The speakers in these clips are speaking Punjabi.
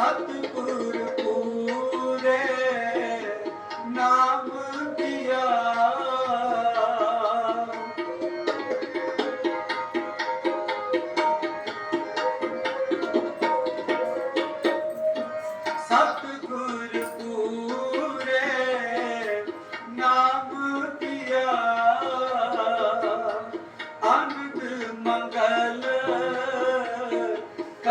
ਸਤਿਗੁਰ ਪੂਰੇ ਨਾਮ ਦਿਆ ਸਤਿਗੁਰ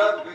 우리가